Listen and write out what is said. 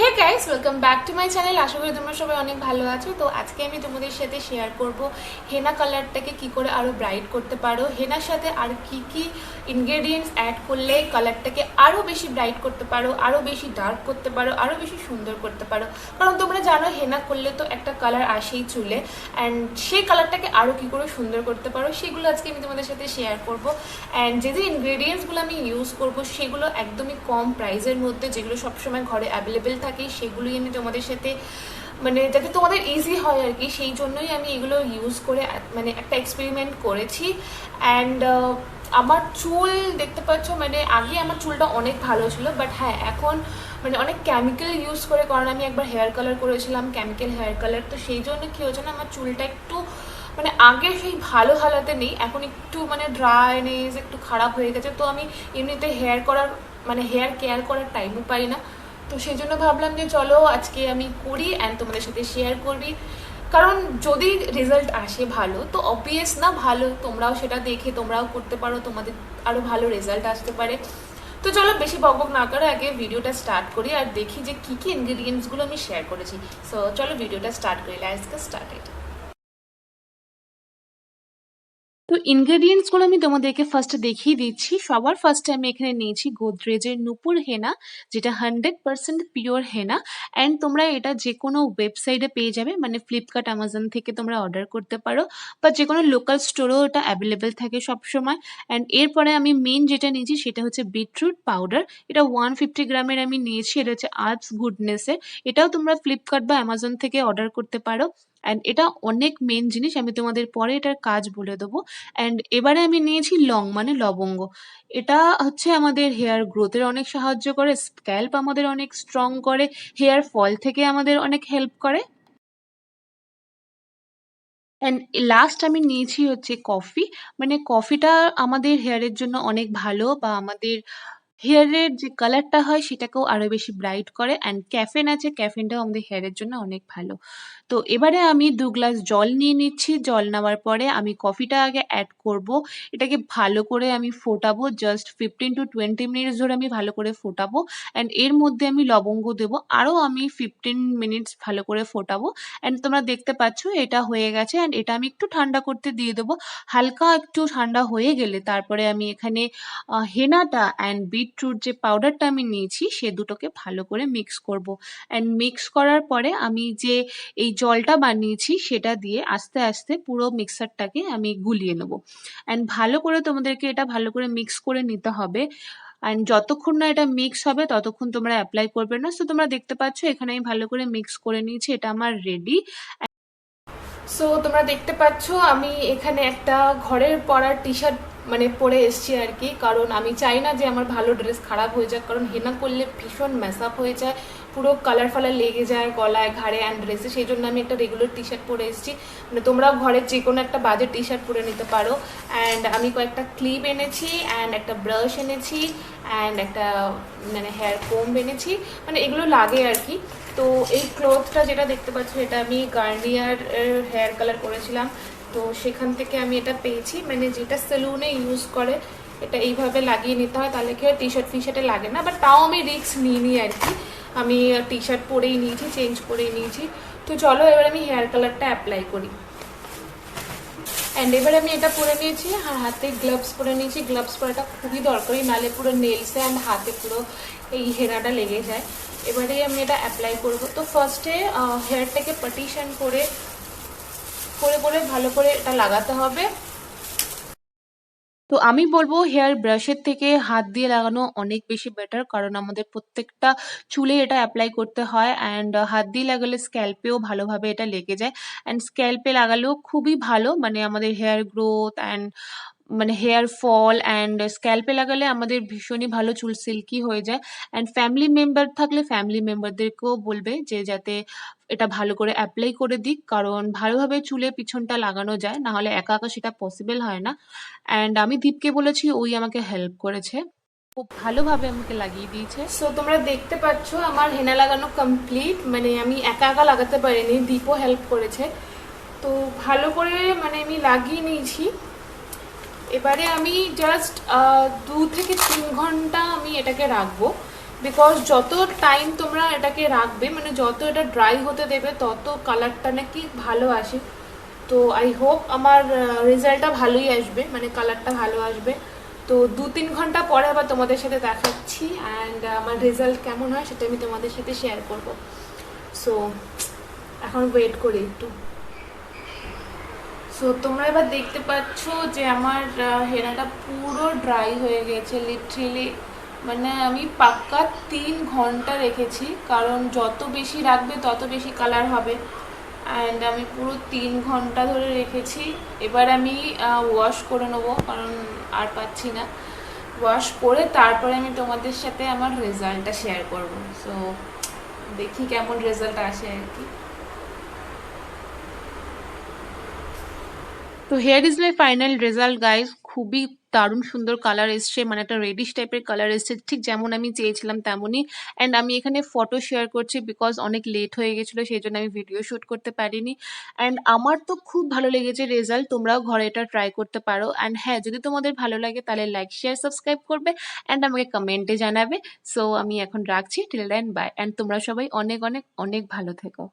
Hey guys welcome back to my channel আশা করি তোমরা সবাই অনেক ভালো আছো। তো আজকে আমি তোমাদের সাথে শেয়ার করব হেনা কালারটাকে কি করে আরও ব্রাইট করতে পারো, হেনার সাথে আর কি কি ইনগ্রেডিয়েন্টস অ্যাড করলে কালারটাকে আরও বেশি ব্রাইট করতে পারো, আরও বেশি ডার্ক করতে পারো, আরও বেশি সুন্দর করতে পারো। কারণ তোমরা জানো, হেনা করলে তো একটা কালার আসেই চুলে। অ্যান্ড সেই কালারটাকে আরও কি করে সুন্দর করতে পারো, সেগুলো আজকে আমি তোমাদের সাথে শেয়ার করব। অ্যান্ড যে যে ইনগ্রেডিয়েন্টসগুলো আমি ইউজ করব, সেগুলো একদমই কম প্রাইসের মধ্যে, যেগুলো সবসময় ঘরে অ্যাভেলেবেল থাকে সেগুলোই আমি তোমাদের সাথে মানে যাতে তোমাদের ইজি হয় আর কি, সেই জন্যই আমি এগুলো ইউজ করে মানে একটা এক্সপেরিমেন্ট করেছি। অ্যান্ড আমার চুল দেখতে পাচ্ছ মানে আগে আমার চুলটা অনেক ভালো ছিল বাট হ্যাঁ এখন মানে অনেক কেমিক্যাল ইউজ করে, কারণ আমি একবার হেয়ার কালার করেছিলাম কেমিক্যাল হেয়ার কালার তো সেই জন্য কী হয়েছে না, আমার চুলটা একটু মানে আগে সেই ভালো হালাতে নেই, এখন একটু মানে ড্রাইনেস একটু খারাপ হয়ে গেছে, তো আমি এমনিতে হেয়ার করার মানে হেয়ার কেয়ার করার টাইমও পাই না। তো সেই জন্য ভাবলাম যে চলো আজকে আমি করি অ্যান্ড তোমাদের সাথে শেয়ার করি কারণ যদি রেজাল্ট আসে ভালো, তো অবভিয়াস না ভালো, তোমরাও সেটা দেখে তোমরাও করতে পারো, তোমাদের আরও ভালো রেজাল্ট আসতে পারে। তো চলো বেশি বকবক না করে আগে ভিডিওটা স্টার্ট করি আর দেখি যে কী কী ইনগ্রিডিয়েন্টসগুলো আমি শেয়ার করেছি। সো চলো ভিডিওটা স্টার্ট করি লাইসকে স্টার্টেড তো ইনগ্রেডিয়েন্টসগুলো আমি তোমাদেরকে ফার্স্ট দেখিয়ে দিচ্ছি। সবার ফার্স্টে আমি এখানে নিয়েছি গোদরেজের নুপুর হেনা, যেটা hundred percent pure henna. And তোমরা এটা যে কোনো ওয়েবসাইটে পেয়ে যাবে মানে ফ্লিপকার্ট অ্যামাজন থেকে তোমরা অর্ডার করতে পারো। বা যে কোনো লোকাল স্টোরেও এটা অ্যাভেলেবেল থাকে সবসময়। অ্যান্ড এরপরে আমি মেন যেটা নিয়েছি, সেটা হচ্ছে বিটরুট পাউডার এটা ওয়ান ফিফটি গ্রামের আমি নিয়েছি, এটা হচ্ছে আর্টস গুডনেসের এটাও তোমরা ফ্লিপকার্ট বা অ্যামাজন থেকে অর্ডার করতে পারো। অ্যান্ড এটা অনেক মেন জিনিস, আমি তোমাদের পরে এটার কাজ বলে দেবো। অ্যান্ড এবারে আমি নিয়েছি লং মানে লবঙ্গ। এটা হচ্ছে আমাদের হেয়ার গ্রোথের অনেক সাহায্য করে স্ক্যাল্প আমাদের অনেক স্ট্রং করে হেয়ার ফল থেকে আমাদের অনেক হেল্প করে। অ্যান্ড লাস্ট আমি নিয়েছি হচ্ছে কফি মানে কফিটা আমাদের হেয়ারের জন্য অনেক ভালো বা আমাদের হেয়ারের যে কালারটা হয় সেটাকেও আরও বেশি ব্রাইট করে অ্যান্ড ক্যাফেন আছে ক্যাফেনটাও আমাদের হেয়ারের জন্য অনেক ভালো। তো এবারে আমি দু গ্লাস জল নিয়ে নিচ্ছি, জল নেওয়ার পরে আমি কফিটা আগে অ্যাড করব। এটাকে ভালো করে আমি ফোটাবো just fifteen to twenty minutes ধরে আমি ভালো করে ফোটাবো অ্যান্ড এর মধ্যে আমি লবঙ্গ দেবো। আরও আমি ফিফটিন মিনিটস ভালো করে ফোটাবো অ্যান্ড তোমরা দেখতে পাচ্ছ এটা হয়ে গেছে অ্যান্ড এটা আমি একটু ঠান্ডা করতে দিয়ে দেবো। হালকা একটু ঠান্ডা হয়ে গেলে তারপরে আমি এখানে হেনাটা অ্যান্ড বিটরুট যে পাউডারটা আমি নিয়েছি, সে দুটোকে ভালো করে মিক্স করব। অ্যান্ড মিক্স করার পরে আমি যে এই জলটা বানিয়েছি, সেটা দিয়ে আস্তে আস্তে পুরো মিক্সারটাকে আমি গুলিয়ে নেব। অ্যান্ড ভালো করে তোমাদেরকে এটা ভালো করে মিক্স করে নিতে হবে। অ্যান্ড যতক্ষণ না এটা মিক্স হবে, ততক্ষণ তোমরা অ্যাপ্লাই করবে না। সো তোমরা দেখতে পাচ্ছ, এখানে আমি ভালো করে মিক্স করে নিয়েছি, এটা আমার রেডি সো তোমরা দেখতে পাচ্ছ, আমি এখানে একটা ঘরের পরার টি শার্ট মানে পরে এসছি আর কি। কারণ আমি চাই না যে আমার ভালো ড্রেস খারাপ হয়ে যাক। কারণ হেনা করলে ভীষণ মেস আপ হয়ে যায়। পুরো কালার ফালার লেগে যায় গলায়, ঘাড়ে অ্যান্ড ড্রেসে সেই জন্য আমি একটা রেগুলার টি শার্ট পরে এসেছি। মানে তোমরাও ঘরের যে কোনো একটা বাজে টি শার্ট পরে নিতে পারো। অ্যান্ড আমি কয়েকটা ক্লিপ এনেছি অ্যান্ড একটা ব্রাশ এনেছি অ্যান্ড একটা মানে হেয়ার কোম্ব এনেছি। মানে এগুলো লাগে আর কি। তো এই ক্লোথটা যেটা দেখতে পাচ্ছ, এটা আমি গার্নিয়ার হেয়ার কালার করেছিলাম। তো সেখান থেকে আমি এটা পেয়েছি। মানে যেটা সেলুনে ইউজ করে, এটা এইভাবে লাগিয়ে নিতে হয়, তাহলে কি হয় টি শার্ট ফি শার্টে লাগে না। বাট তাও আমি রিস্ক নিইনি আর কি। আমি টি শার্ট পরেই নিয়েছি চেঞ্জ করেই নিয়েছি। তো চলো এবার আমি হেয়ার কালারটা অ্যাপ্লাই করি। অ্যান্ড এবার আমি এটা পরে নিয়েছি, আর হাতে গ্লাভস পরে নিয়েছি। গ্লাভস পরাটা খুবই দরকারি নালে পুরো নেলসে অ্যান্ড হাতে পুরো এই হেনাটা লেগে যায়। এবারে আমি এটা অ্যাপ্লাই করব। তো ফার্স্টে হেয়ারটাকে পার্টিশন করে করে করে ভালো করে এটা লাগাতে হবে। তো আমি বলব হেয়ার ব্রাশের থেকে হাত দিয়ে লাগানো অনেক বেশি বেটার কারণ আমাদের প্রত্যেকটা চুলে এটা অ্যাপ্লাই করতে হয় অ্যান্ড হাত দিয়ে লাগালে স্ক্যাল্পেও ভালোভাবে এটা লেগে যায়। অ্যান্ড স্ক্যাল্পে লাগালেও খুবই ভালো মানে আমাদের হেয়ার গ্রোথ অ্যান্ড মানে হেয়ার ফল অ্যান্ড স্ক্যাল্পে লাগালে আমাদের ভীষণই ভালো চুল সিল্কি হয়ে যায়। অ্যান্ড ফ্যামিলি মেম্বার থাকলে ফ্যামিলি মেম্বারদেরকেও বলবে যে যাতে এটা ভালো করে অ্যাপ্লাই করে দিক। কারণ ভালোভাবে চুলে পিছনটা লাগানো যায় না হলে একা একা সেটা পসিবল হয় না। অ্যান্ড আমি দীপকে বলেছি, ওই আমাকে হেল্প করেছে। খুব ভালোভাবে আমাকে লাগিয়ে দিয়েছে। সো তোমরা দেখতে পাচ্ছ, আমার হেনা লাগানো কমপ্লিট মানে আমি একা একা লাগাতে পারিনি, দীপও হেল্প করেছে। তো ভালো করে মানে আমি লাগিয়ে নিয়েছি। এবারে আমি জাস্ট দু থেকে তিন ঘণ্টা আমি এটাকে রাখব। বিকজ যত টাইম তোমরা এটাকে রাখবে মানে যত এটা ড্রাই হতে দেবে, তত কালারটা নাকি ভালো আসে। তো আই হোপ আমার রেজাল্টটা ভালোই আসবে মানে কালারটা ভালো আসবে। তো দু তিন ঘণ্টা পরে আবার তোমাদের সাথে দেখাচ্ছি অ্যান্ড আমার রেজাল্ট কেমন হয় সেটা আমি তোমাদের সাথে শেয়ার করব। সো এখন ওয়েট করি একটু। সো তোমরা এবার দেখতে পাচ্ছ যে আমার হেনাটা পুরো ড্রাই হয়ে গেছে লিটারেলি মানে আমি পাক্কা তিন ঘণ্টা রেখেছি, কারণ যত বেশি রাখবে তত বেশি কালার হবে। অ্যান্ড আমি পুরো তিন ঘণ্টা ধরে রেখেছি। এবার আমি ওয়াশ করে নেব, কারণ আর পাচ্ছি না। ওয়াশ করে তারপরে আমি তোমাদের সাথে আমার রেজাল্টটা শেয়ার করব। সো দেখি কেমন রেজাল্ট আসে আর কি। তো hair is my final result guys খুবই দারুণ সুন্দর কালার এসছে মানে একটা রেডিশ টাইপের কালার এসছে, ঠিক যেমন আমি চেয়েছিলাম তেমনই। অ্যান্ড আমি এখানে ফটো শেয়ার করছি বিকজ অনেক লেট হয়ে গেছিল, সেই জন্য আমি ভিডিও শ্যুট করতে পারিনি। অ্যান্ড আমার তো খুব ভালো লেগেছে রেজাল্ট তোমরাও ঘরে এটা ট্রাই করতে পারো। অ্যান্ড হ্যাঁ যদি তোমাদের ভালো লাগে তাহলে লাইক শেয়ার সাবস্ক্রাইব করবে। অ্যান্ড আমাকে কমেন্টে জানাবে। সো আমি এখন রাখছি টিল দেন বাই অ্যান্ড তোমরা সবাই অনেক অনেক অনেক ভালো থেকো।